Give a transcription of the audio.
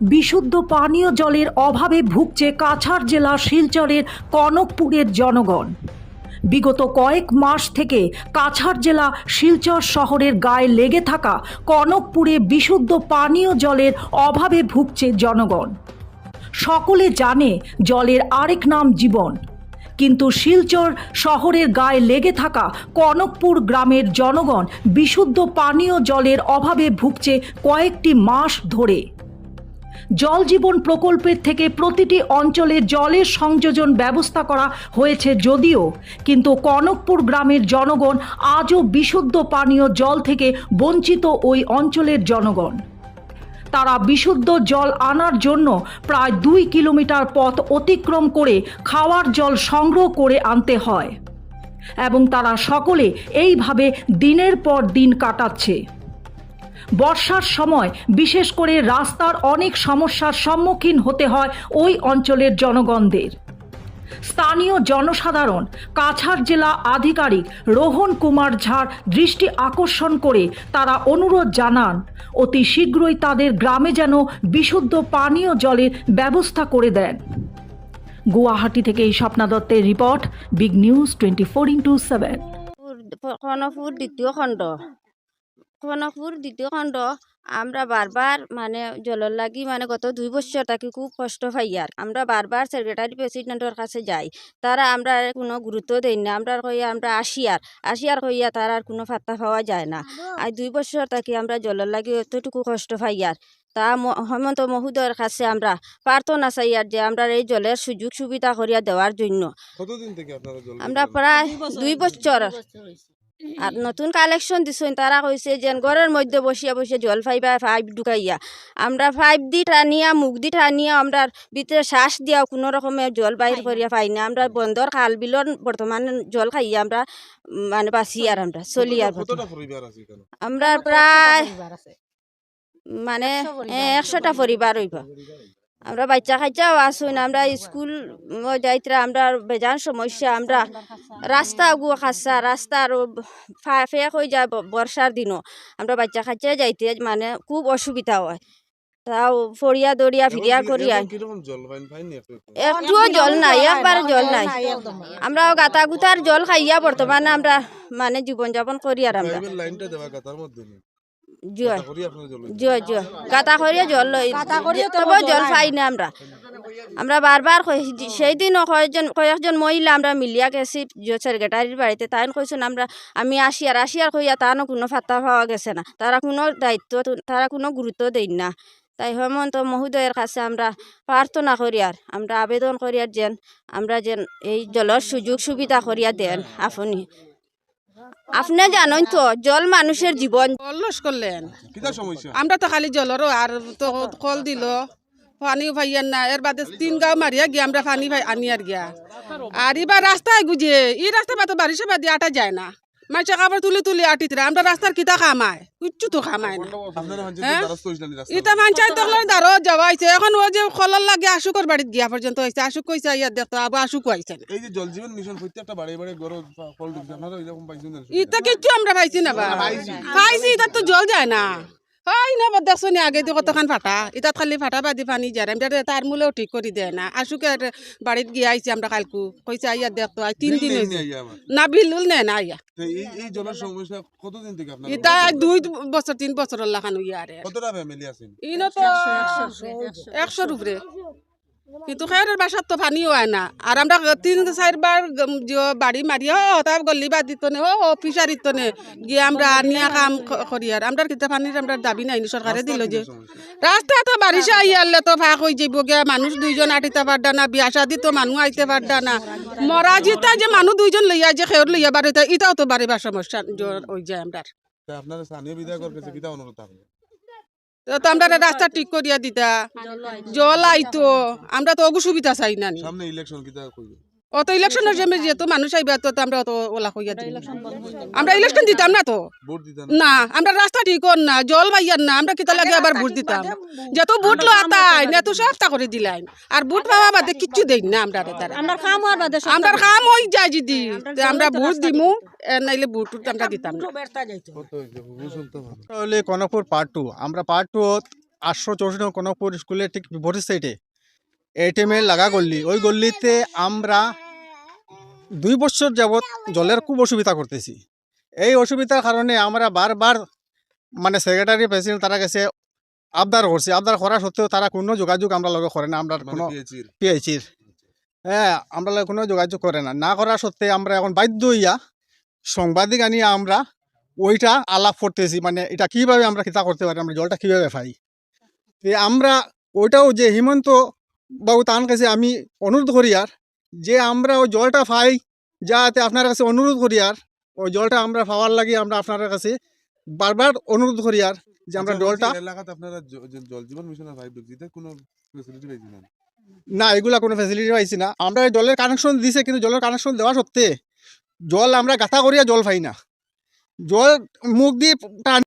বিশুদ্ধ পানীয় জলের অভাবে ভুগছে কাছাড় জেলা শিলচরের কনকপুরের জনগণ। বিগত কয়েক মাস থেকে কাছাড় জেলা শিলচর শহরের গায়ে লেগে থাকা কনকপুরে বিশুদ্ধ পানীয় জলের অভাবে ভুগছে জনগণ। সকলে জানে জলের আরেক নাম জীবন। কিন্তু শিলচর শহরের গায়ে লেগে থাকা কনকপুর গ্রামের জনগণ বিশুদ্ধ পানীয় জলের অভাবে ভুগছে কয়েকটি মাস ধরে। জল জীবন প্রকল্পের থেকে প্রতিটি অঞ্চলে জলের সংযোজন ব্যবস্থা করা হয়েছে যদিও, কিন্তু কনকপুর গ্রামের জনগণ আজও বিশুদ্ধ পানীয় জল থেকে বঞ্চিত ওই অঞ্চলের জনগণ। তারা বিশুদ্ধ জল আনার জন্য প্রায় দুই কিলোমিটার পথ অতিক্রম করে খাওয়ার জল সংগ্রহ করে আনতে হয়। এবং তারা সকলে এইভাবে দিনের পর দিন কাটাচ্ছে। বর্ষার সময়, বিশেষ করে রাস্তার অনেক সমস্যার সম্মুখীন হতে হয় ওই অঞ্চলের জনগণদের। স্থানীয় জনসাধারণ, কাছাড় জেলা আধিকারিক রোহন কুমার ঝাড় দৃষ্টি আকর্ষণ করে তারা অনুরোধ জানান, অতি শীঘ্রই তাদের গ্রামে যেন বিশুদ্ধ পানীয় জলের ব্যবস্থা করে দেন। গুয়াহাটি থেকে এই স্বপ্না দত্তের report, big news twenty four into seven. দ্বিতীয় খণ্ড। কনকপুর দ্বিতীয় খণ্ড। আমরা বারবার মানে জলের লাগি মানে গত দুই বছর থাকি খুব কষ্ট পাই আর। আমরা বারবার সেক্রেটারি প্রেসিডেন্টের কাছে যাই। তারা আমরা কোনো গুরুত্ব দেই না। আমরা কইয়া আমরা আসিয়ার আসিয়ার কইয়া তার আর কোনো ফাত্তা পাওয়া যায় না। আর দুই বছর থাকি আমরা জলের লাগি এতটুকু কষ্ট পাই আর। তা হেমন্ত মহোদয়ের কাছে আমরা প্রার্থনা চাই আর যে আমরা এই জলের সুযোগ সুবিধা করিয়া দেওয়ার জন্য। কতদিন থেকে আপনারা জল আমরা প্রায় দুই বছর আর নতুন কালেকশন দিছেন তারা কইছে যে ঘরের মধ্যে বসিয়া বসিয়া জল পাইবা পাইপ ঢুকাইয়া। আমরা ফাইভ দি টানিয়া মুখ দি টানিয়া আমরা ভিতরে শ্বাস দিয়া কোনো রকমে জল বাইর করিয়া পাই না। আমরা বন্দর খাল বিলর বর্তমানে জল খাইয়া আমরা মানে বাঁচি আর আমরা চলি আর কতটা পরিবার আছে এখানে? আমরা প্রায় মানে একশোটা পরিবার হইব। আমরা বাচ্চা খাইচাও আসুন আমরা স্কুল যাইতরা আমরা বেজান সমস্যা আমরা রাস্তা গু খাসা রাস্তা আর ফেক হয়ে যায় বর্ষার দিনও। আমরা বাচ্চা খাইচা যাইতে মানে খুব অসুবিধা হয়। তাও ফড়িয়া দড়িয়া ফিরিয়া করিয়া? একটুও জল নাই একবার জল নাই। আমরা গাতা গুতার জল খাইয়া বর্তমানে আমরা মানে জীবনযাপন করি আর আমরা। জয় জয় জয় গাতা করিয়া জল লই তবে জল পাই না আমরা। আমরা বারবার কই- সেই দিনও কয়েকজন কয়েকজন মহিলা আমরা মিলিয়া গেছি সেক্রেটারির বাড়িতে। তাই কইছেন আমরা আমি আসি আর আসি আর কইয়া তারও কোনো ফাত্তা পাওয়া গেছে না। তারা কোনো দায়িত্ব তারা কোনো গুরুত্ব দেন না। তাই হেমন্ত মহোদয়ের কাছে আমরা প্রার্থনা করি আর। আমরা আবেদন করি আর যেন আমরা যেন এই জলের সুযোগ সুবিধা করিয়া দেন আপনি। আপনি জানেন তো জল মানুষের জীবন। অলস করলেন। আমরা তো খালি জলেরও আর তো কল দিল। পানিও ভাইয়ার না এর বাদে তিন গাঁও মারিয়া গিয়া আমরা পানি ভাই আনি আর গিয়া। আর এবার রাস্তায় গুজে এই রাস্তা বাড়ি বারিশে বাদি আটা যায় না। মাইসা কাপড় তুলি তুলি আটিতরা আমরা রাস্তার কিতা খামায় কিচ্ছু তো খামায় না। ইটা মানচাই যাওয়া হয়েছে এখন ও যে খলার লাগে আশুকর বাড়িতে গিয়া পর্যন্ত হয়েছে আশুক কইছে ইয়ার দেখতো আবার আশুক এই যে জল জীবন মিশন প্রত্যেকটা বাড়ি বাড়ি গরো ফল আপনারা এরকম পাইছেন? ইটা কিচ্ছু আমরা পাইছি না বা। পাইছি। ইটা তো জল যায় না। হয় না বা দেখছ নি আগে দিয়ে কতখান ফাটা। ইটাত খালি ফাটা বাদি পানি যায় আমরা তার মূলেও ঠিক করে দেয় না। আশুকে বাড়িত গিয়ে আইছি আমরা কালকু। কইছে আইয়া দেখতো আই তিন দিন না হয়েছে। না বিলুল নে না আইয়া। তো এই এই জলের সমস্যা কতদিন থেকে আপনারা? ইটা দুই বছর তিন বছর লাখানো কতটা ফ্যামিলি ইনো তো একশোর উপরে কিন্তু খেয়ারের বাসার তো পানিও হয় না আর আমরা তিন চারবার বাড়ি মারি ও তার গল্লি বাদ দিত নে ও ফিশারিত নে, গিয়ে আমরা নিয়া কাম করি আর আমরা কিতা পানির আমরা দাবি নাই সরকারে দিল যে। রাস্তা তো বারিশে আনলে তো ফাঁক হয়ে যাইব গিয়া মানুষ দুইজন আটিতে পারডা না, বিয়া শাদি তো মানুষ আইতে পারডা না। মরা জিতা যে মানুষ দুইজন লইয়া যে খেয়র লইয়া বাড়িতে ইটাও তো বাড়িবার সমস্যা হয়ে যায় আমরা আপনারা স্থানীয় অনুরোধ তো আমরা রাস্তা ঠিক করিয়া দিতা। জল আইতো। আমরা তো অসুবিধা সুবিধা চাই না সামনে ইলেকশন কিতা কইবে? অত ইলেকশনের জন্য যেহেতু মানুষ আইবে তো আমরা অত ওলা কইয়া দিই আমরা ইলেকশন দিতাম না তো? না। আমরা রাস্তা ঠিক কর না জল পাইয়ার না আমরা কিতা লাগে আবার ভোট দিতাম। যেহেতু ভোট লো আতাই না তো সস্তা করে দিলাই আর ভোট পাওয়া বাদে কিচ্ছু দেই না আমরা তারা। আমরা কাম হয়ে যায় যদি তে আমরা ভোট দিমু নাইলে ভোট আমরা দিতাম না। কনকপুর পার্ট টু আমরা পার্ট টু আটশো চৌষট্টি কনকপুর স্কুলের ঠিক বিপরীত সাইডে এটিএমে লাগা গল্লি। ওই গল্লিতে আমরা দুই বছর যাবৎ জলের খুব অসুবিধা করতেছি। এই অসুবিধার কারণে আমরা বারবার মানে সেক্রেটারি প্রেসিডেন্ট তারা কাছে আবদার করছি। আবদার করা সত্ত্বেও তারা কোনো যোগাযোগ আমরা লগে করে না আমরা মানে কোনো পিএইচির হ্যাঁ আমরা কোনো যোগাযোগ করে না। না করা সত্ত্বে আমরা এখন বাধ্য হইয়া সাংবাদিক আনিয়ে আমরা ওইটা আলাপ করতেছি। মানে এটা কীভাবে আমরা কিতা করতে পারি আমরা জলটা কীভাবে পাই। আমরা ওইটাও যে হিমন্ত বাবু তার কাছে আমি অনুরোধ করি আর যে আমরা ওই জলটা পাই যাতে আপনার কাছে অনুরোধ করি আর ওই জলটা আমরা পাওয়ার লাগে আমরা আপনার কাছে বারবার অনুরোধ করি আর যে আমরা আচ্ছা, জলটা এলাকাতে আপনারা জল জীবন মিশনের পাইপ ঢুকছে কোনো ফেসিলিটি পাইছেন না? না এগুলা কোনো ফ্যাসিলিটি পাইছি না। আমরা জলের কানেকশন দিছে কিন্তু জলের কানেকশন দেওয়া সত্ত্বে জল আমরা গাথা করিয়া জল পাই না। জল মুখ দিয়ে টান